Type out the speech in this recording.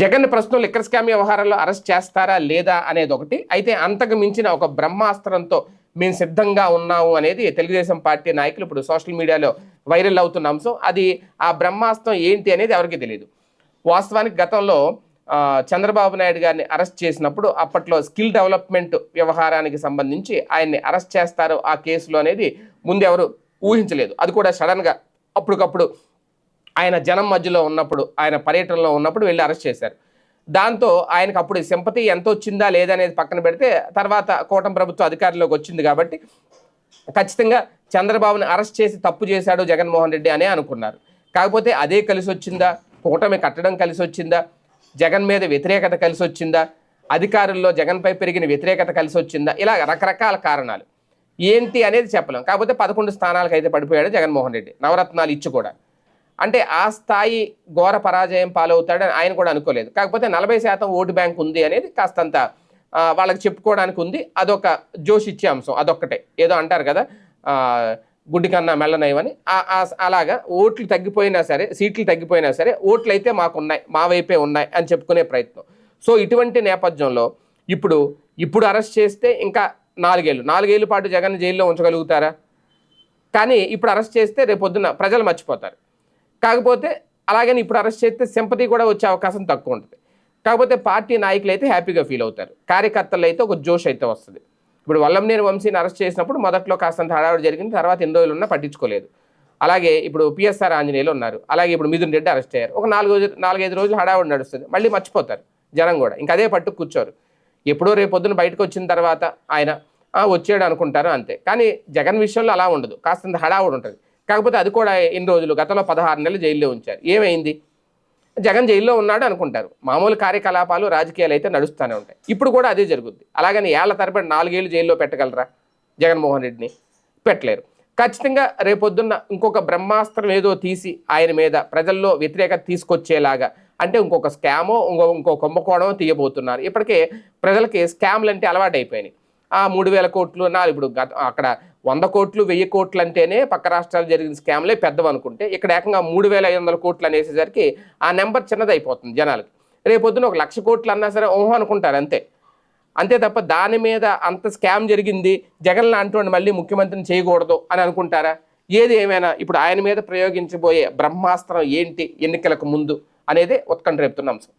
జగన్ ప్రస్తుతం liquor scam వ్యవహారంలో arrest చేస్తారా లేదా అనేది ఒకటి. అయితే అంతకు మించిన ఒక బ్రహ్మాస్త్రంతో మేము సిద్ధంగా ఉన్నాము అనేది తెలుగుదేశం పార్టీ నాయకులు ఇప్పుడు సోషల్ మీడియాలో వైరల్ అవుతున్న అంశం. అది ఆ బ్రహ్మాస్త్రం ఏంటి అనేది ఎవరికి తెలియదు వాస్తవానికి గతంలో చంద్రబాబు నాయుడు గారిని అరెస్ట్ చేసినప్పుడు అప్పట్లో స్కిల్ డెవలప్మెంట్ వ్యవహారానికి సంబంధించి ఆయన్ని అరెస్ట్ చేస్తారు ఆ కేసులో అనేది ముందు ఎవరు ఊహించలేదు. అది కూడా సడన్గా అప్పటికప్పుడు ఆయన జనం మధ్యలో ఉన్నప్పుడు ఆయన పర్యటనలో ఉన్నప్పుడు వెళ్ళి అరెస్ట్ చేశారు. దాంతో ఆయనకు అప్పుడు సింపతి ఎంత వచ్చిందా లేదనేది పక్కన పెడితే తర్వాత కూటమి ప్రభుత్వ అధికారంలోకి వచ్చింది కాబట్టి ఖచ్చితంగా చంద్రబాబుని అరెస్ట్ చేసి తప్పు చేశాడు జగన్మోహన్ రెడ్డి అనే అనుకున్నారు. కాకపోతే అదే కలిసి వచ్చిందా? కూటమి కట్టడం కలిసి వచ్చిందా? జగన్ మీద వ్యతిరేకత కలిసి వచ్చిందా? అధికారుల్లో జగన్పై పెరిగిన వ్యతిరేకత కలిసి వచ్చిందా? ఇలా రకరకాల కారణాలు. ఏంటి అనేది చెప్పలేం. కాకపోతే పదకొండు స్థానాలకు అయితే పడిపోయాడు జగన్మోహన్ రెడ్డి. నవరత్నాలు ఇచ్చి కూడా. అంటే ఆ స్థాయి ఘోర పరాజయం పాలవుతాడని ఆయన కూడా అనుకోలేదు. కాకపోతే నలభై శాతం ఓటు బ్యాంక్ ఉంది అనేది కాస్తంత వాళ్ళకి చెప్పుకోవడానికి ఉంది. అదొక జోష్ ఇచ్చే అంశం అదొక్కటే. ఏదో అంటారు కదా గుడ్డి కన్నా మెల్లనయమని అలాగా ఓట్లు తగ్గిపోయినా సరే సీట్లు తగ్గిపోయినా సరే ఓట్లు అయితే మాకు ఉన్నాయి మా వైపే ఉన్నాయి అని చెప్పుకునే ప్రయత్నం. సో ఇటువంటి నేపథ్యంలో ఇప్పుడు ఇప్పుడు అరెస్ట్ చేస్తే ఇంకా నాలుగేళ్ళు. నాలుగేళ్ళ పాటు జగన్ జైల్లో ఉంచగలుగుతారా? కానీ ఇప్పుడు అరెస్ట్ చేస్తే రేపొద్దున ప్రజలు మర్చిపోతారు. కాకపోతే అలాగని ఇప్పుడు అరెస్ట్ చేస్తే సింపతి కూడా వచ్చే అవకాశం తక్కువ ఉంటుంది. కాకపోతే పార్టీ నాయకులు అయితే హ్యాపీగా ఫీల్ అవుతారు. కార్యకర్తలు అయితే ఒక జోష్ అయితే వస్తుంది. ఇప్పుడు వల్లంనేని వంశీని అరెస్ట్ చేసినప్పుడు మొదట్లో కాస్తంత హడావుడి జరిగింది తర్వాత ఎన్ని రోజులు ఉన్నా పట్టించుకోలేదు. అలాగే ఇప్పుడు పిఎస్ఆర్ ఆంజనేయులు ఉన్నారు. అలాగే ఇప్పుడు మిథున్ రెడ్డి అరెస్ట్ అయ్యారు. ఒక నాలుగు రోజులు నాలుగైదు రోజులు హడావుడి నడుస్తుంది. మళ్ళీ మర్చిపోతారు జనం కూడా. ఇంకా అదే పట్టు కూర్చోరు. ఎప్పుడో రేపు పొద్దున బయటకు వచ్చిన తర్వాత ఆయన వచ్చాడు అనుకుంటారు అంతే. కానీ జగన్ విషయంలో అలా ఉండదు. కాస్తంత హడావుడు ఉంటుంది. కాకపోతే అది కూడా ఎన్ని రోజులు గతంలో పదహారు నెలలు జైల్లో ఉంచారు. ఏమైంది? జగన్ జైల్లో ఉన్నాడు అనుకుంటారు. మామూలు కార్యకలాపాలు రాజకీయాలు అయితే నడుస్తూనే ఉంటాయి. ఇప్పుడు కూడా అదే జరుగుద్ది. అలాగని ఏళ్ళ తరబడి నాలుగేళ్ళు జైల్లో పెట్టగలరా జగన్మోహన్ రెడ్డిని? పెట్టలేరు. ఖచ్చితంగా రేపొద్దున్న ఇంకొక బ్రహ్మాస్త్రం ఏదో తీసి ఆయన మీద ప్రజల్లో వ్యతిరేకత తీసుకొచ్చేలాగా అంటే ఇంకొక స్కామో ఇంకో ఇంకో కుంభకోణమో తీయబోతున్నారు. ఇప్పటికే ప్రజలకి స్కామ్లు అంటే అలవాటు అయిపోయినాయి ఆ మూడు వేల కోట్లు నాలుగు ఇప్పుడు గత అక్కడ వంద కోట్లు వెయ్యి కోట్లు అంటేనే పక్క రాష్ట్రాలు జరిగిన స్కామ్లే పెద్దవి అనుకుంటే ఇక్కడ ఏకంగా మూడు వేల ఐదు వందల కోట్లు అనేసేసరికి ఆ నెంబర్ చిన్నదైపోతుంది జనాలకి. రేపొద్దున ఒక లక్ష కోట్లు అన్నా సరే ఓహో అనుకుంటారు అంతే. అంతే తప్ప దాని మీద అంత స్కామ్ జరిగింది జగన్ అంటుండి మళ్ళీ ముఖ్యమంత్రిని చేయకూడదు అని అనుకుంటారా? ఏది ఏమైనా ఇప్పుడు ఆయన మీద ప్రయోగించబోయే బ్రహ్మాస్త్రం ఏంటి ఎన్నికలకు ముందు అనేది ఉత్కంఠ రేపుతున్న అంశం.